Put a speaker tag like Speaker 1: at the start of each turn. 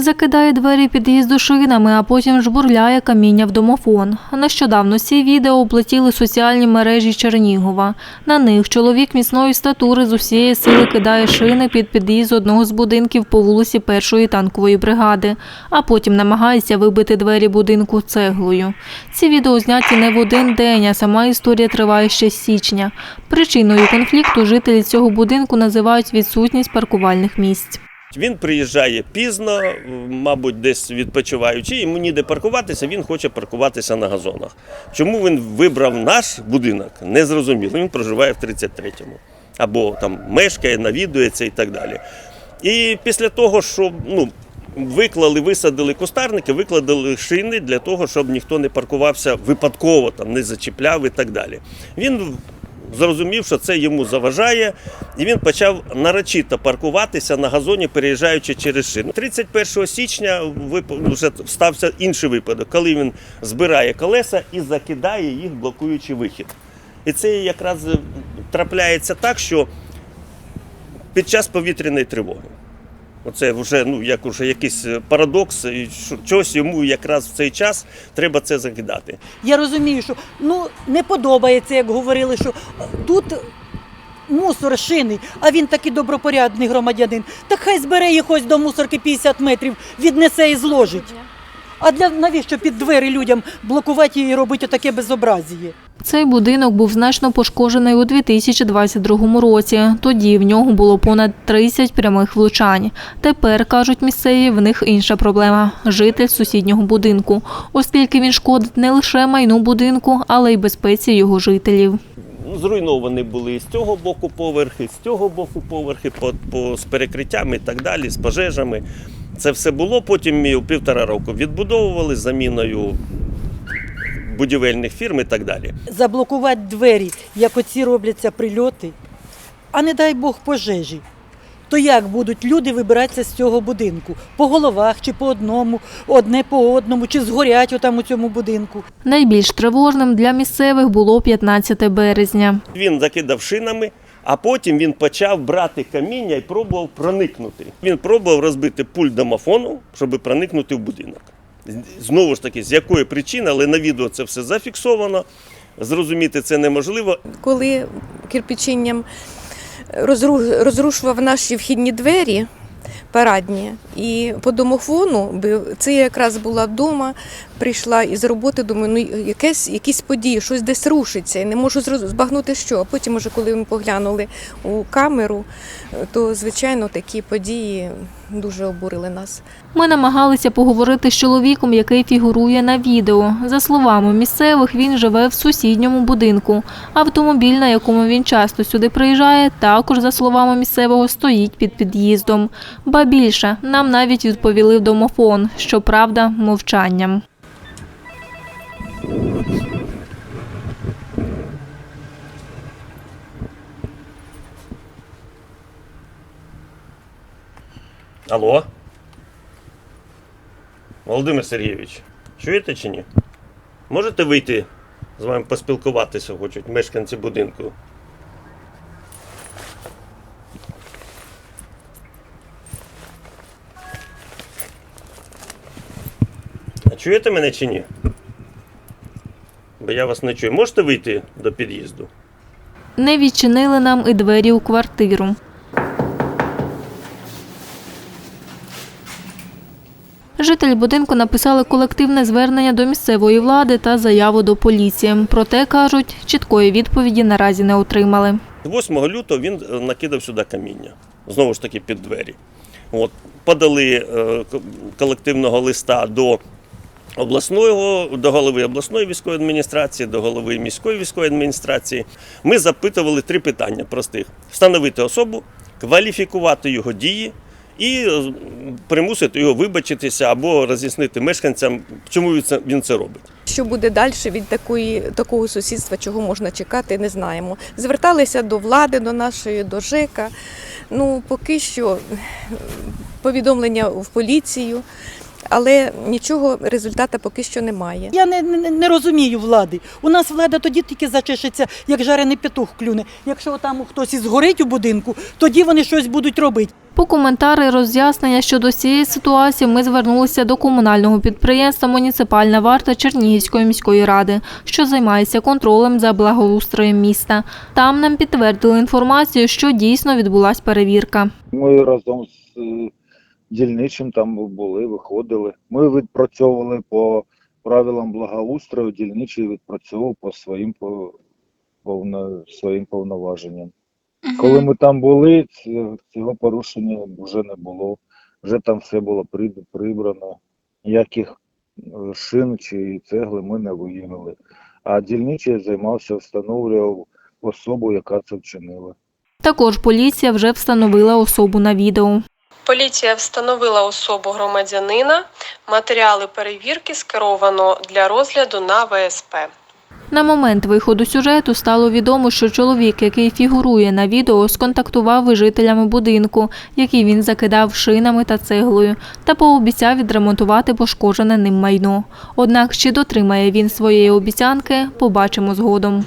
Speaker 1: Закидає двері під'їзду шинами, а потім жбурляє каміння в домофон. Нещодавно ці відео облетіли соціальні мережі Чернігова. На них чоловік міцної статури з усієї сили кидає шини під під'їзд одного з будинків по вулиці першої танкової бригади, а потім намагається вибити двері будинку цеглою. Ці відео зняті не в один день, а сама історія триває ще з січня. Причиною конфлікту жителі цього будинку називають відсутність паркувальних місць.
Speaker 2: Він приїжджає пізно, мабуть, десь відпочиваючи, йому ніде паркуватися, він хоче паркуватися на газонах. Чому він вибрав наш будинок, не зрозуміло. Він проживає в 33-му. Або там мешкає, навідується і так далі. І після того, що ну, виклали, висадили кустарники, викладали шини для того, щоб ніхто не паркувався випадково, там, не зачіпляв і так далі. Він зрозумів, що це йому заважає, і він почав нарочито паркуватися на газоні, переїжджаючи через шину. 31 січня вже стався інший випадок, коли він збирає колеса і закидає їх, блокуючи вихід. І це якраз трапляється так, що під час повітряної тривоги. Оце вже ну як уже якийсь е, парадокс, і щось чогось йому якраз в цей час треба це закидати.
Speaker 3: Я розумію, що ну не подобається, як говорили, що тут мусор шини, а він такий добропорядний громадянин. Так хай збере їх ось до мусорки 50 метрів, віднесе і зложить. А для навіщо під двері людям блокувати і робити таке безобразіє?
Speaker 1: Цей будинок був значно пошкоджений у 2022 році. Тоді в нього було понад 30 прямих влучань. Тепер, кажуть місцеві, в них інша проблема – житель сусіднього будинку, оскільки він шкодить не лише майну будинку, але й безпеці його жителів.
Speaker 2: Ну, Зруйновані були і з цього боку поверхи, з цього боку поверхи, по, по, з перекриттями і так далі, з пожежами. Це все було. Потім ми півтора року відбудовували заміною будівельних фірм і так далі.
Speaker 3: Заблокувати двері, як оці робляться прильоти, а не дай Бог пожежі. То як будуть люди вибиратися з цього будинку? По головах чи по одному, одне по одному, чи згорять отам у цьому будинку?
Speaker 1: Найбільш тривожним для місцевих було 15 березня.
Speaker 2: Він закидав шинами, а потім він почав брати каміння і пробував проникнути. Він пробував розбити пульт домофону, щоб проникнути в будинок. Знову ж таки, з якої причини, але на відео це все зафіксовано. Зрозуміти це неможливо.
Speaker 4: коли кирпичинням розрушував наші вхідні двері парадні, і по домофону. Це якраз була вдома, прийшла із роботи, думаю, ну якесь, якісь події, щось десь рушиться, і не можу збагнути, що. А потім, уже, коли ми поглянули у камеру, то звичайно такі події дуже обурили нас.
Speaker 1: Ми намагалися поговорити з чоловіком, який фігурує на відео. За словами місцевих, він живе в сусідньому будинку. Автомобіль, на якому він часто сюди приїжджає, також, за словами місцевого, стоїть під під'їздом. Ба більше, нам навіть відповіли в домофон, щоправда, мовчанням.
Speaker 2: Алло? Володимир Сергійович, чуєте чи ні? Можете вийти з вами поспілкуватися, хочуть мешканці будинку? Чуєте мене чи ні? Бо я вас не чую. Можете вийти до під'їзду?
Speaker 1: Не відчинили нам і двері у квартиру. Жителі будинку написали колективне звернення до місцевої влади та заяву до поліції. Проте, кажуть, чіткої відповіді наразі не отримали.
Speaker 2: 8 лютого він е, накидав сюди каміння. Знову ж таки під двері. От, подали е, колективного листа до обласного, до голови обласної військової адміністрації, до голови міської військової адміністрації. Ми запитували три питання простих: встановити особу, кваліфікувати його дії. І е, примусити його вибачитися або роз'яснити мешканцям, чому він це- робить.
Speaker 4: Що буде далі від такої, такого сусідства, чого можна чекати, не знаємо. Зверталися до влади, до нашої, до ЖЕКа. Ну, поки що повідомлення в поліцію. Але нічого результату поки що немає.
Speaker 3: Я не, не, не розумію влади. У нас влада тоді тільки зачешеться, як жарений петух клюне. Якщо там хтось і згорить у будинку, тоді вони щось будуть робити.
Speaker 1: По коментари роз'яснення щодо цієї ситуації ми звернулися до комунального підприємства «Муніципальна варта» Чернігівської міської ради, що займається контролем за благоустроєм міста. Там нам підтвердили інформацію, що дійсно відбулася перевірка.
Speaker 5: Ми разом з е, дільничим там були, виходили. Ми відпрацьовували по правилам благоустрою, дільничий відпрацьовував по своїм по, повно, своїм повноваженням. Коли ми там були, цього порушення вже не було. Вже там все було прибрано. Ніяких е, шин чи цегли ми не виявили. А дільничий займався, встановлював особу, яка це вчинила.
Speaker 1: Також поліція вже встановила особу на відео.
Speaker 6: Поліція встановила особу громадянина. Матеріали перевірки скеровано для розгляду на ВСП.
Speaker 1: На момент виходу сюжету стало відомо, що чоловік, який фігурує на відео, сконтактував із жителями будинку, який він закидав шинами та цеглою, та пообіцяв відремонтувати пошкоджене ним майно. Однак чи дотримає він своєї обіцянки, побачимо згодом.